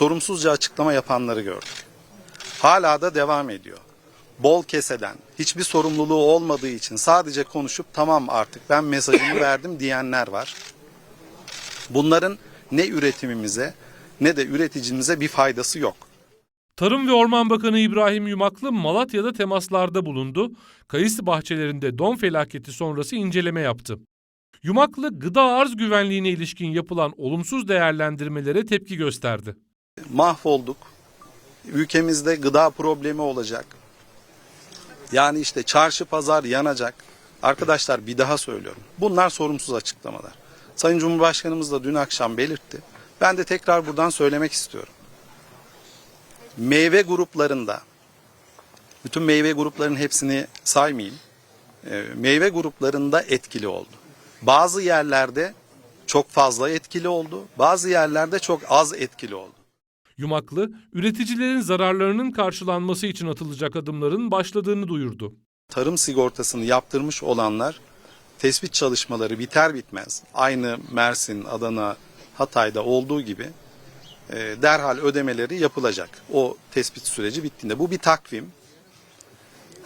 sorumsuzca açıklama yapanları gördük. Hala da devam ediyor. Bol keseden, hiçbir sorumluluğu olmadığı için sadece konuşup tamam artık ben mesajımı verdim diyenler var. Bunların ne üretimimize ne de üreticimize bir faydası yok. Tarım ve Orman Bakanı İbrahim Yumaklı Malatya'da temaslarda bulundu. Kayısı bahçelerinde don felaketi sonrası inceleme yaptı. Yumaklı gıda arz güvenliğine ilişkin yapılan olumsuz değerlendirmelere tepki gösterdi. Mahvolduk. Ülkemizde gıda problemi olacak. Yani işte çarşı pazar yanacak. Arkadaşlar bir daha söylüyorum. Bunlar sorumsuz açıklamalar. Sayın Cumhurbaşkanımız da dün akşam belirtti. Ben de tekrar buradan söylemek istiyorum. Meyve gruplarında bütün meyve gruplarının hepsini saymayayım. Ee, Meyve gruplarında etkili oldu. Bazı yerlerde çok fazla etkili oldu. Bazı yerlerde çok az etkili oldu. Yumaklı, üreticilerin zararlarının karşılanması için atılacak adımların başladığını duyurdu. tarım sigortasını yaptırmış olanlar tespit çalışmaları biter bitmez aynı Mersin, Adana, Hatay'da olduğu gibi e, derhal ödemeleri yapılacak. O tespit süreci bittiğinde. Bu bir takvim.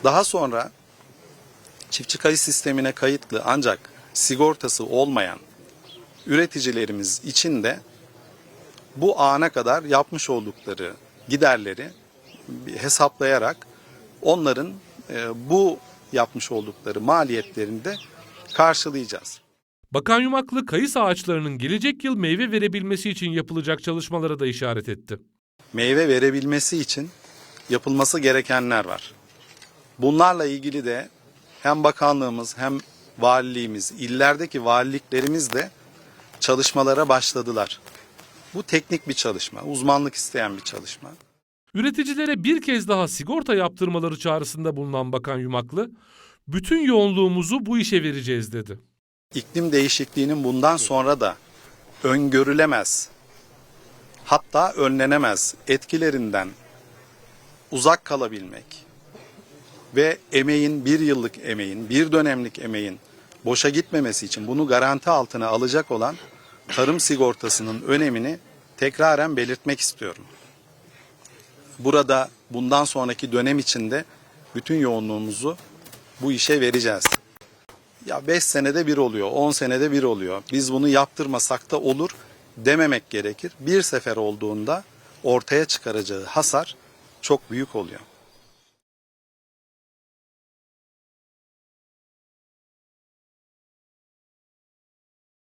Daha sonra çiftçi kayıt sistemine kayıtlı ancak sigortası olmayan üreticilerimiz için de bu ana kadar yapmış oldukları giderleri hesaplayarak onların e, bu yapmış oldukları maliyetlerini de karşılayacağız. Bakan Yumaklı, kayısı ağaçlarının gelecek yıl meyve verebilmesi için yapılacak çalışmalara da işaret etti. Meyve verebilmesi için yapılması gerekenler var. Bunlarla ilgili de hem bakanlığımız hem valiliğimiz, illerdeki valiliklerimiz de çalışmalara başladılar. Bu teknik bir çalışma, uzmanlık isteyen bir çalışma. Üreticilere bir kez daha sigorta yaptırmaları çağrısında bulunan Bakan Yumaklı, bütün yoğunluğumuzu bu işe vereceğiz dedi. İklim değişikliğinin bundan sonra da öngörülemez, hatta önlenemez etkilerinden uzak kalabilmek ve emeğin bir yıllık emeğin, bir dönemlik emeğin boşa gitmemesi için bunu garanti altına alacak olan tarım sigortasının önemini tekraren belirtmek istiyorum. Burada bundan sonraki dönem içinde bütün yoğunluğumuzu bu işe vereceğiz. Ya 5 senede bir oluyor, 10 senede bir oluyor. Biz bunu yaptırmasak da olur dememek gerekir. Bir sefer olduğunda ortaya çıkaracağı hasar çok büyük oluyor.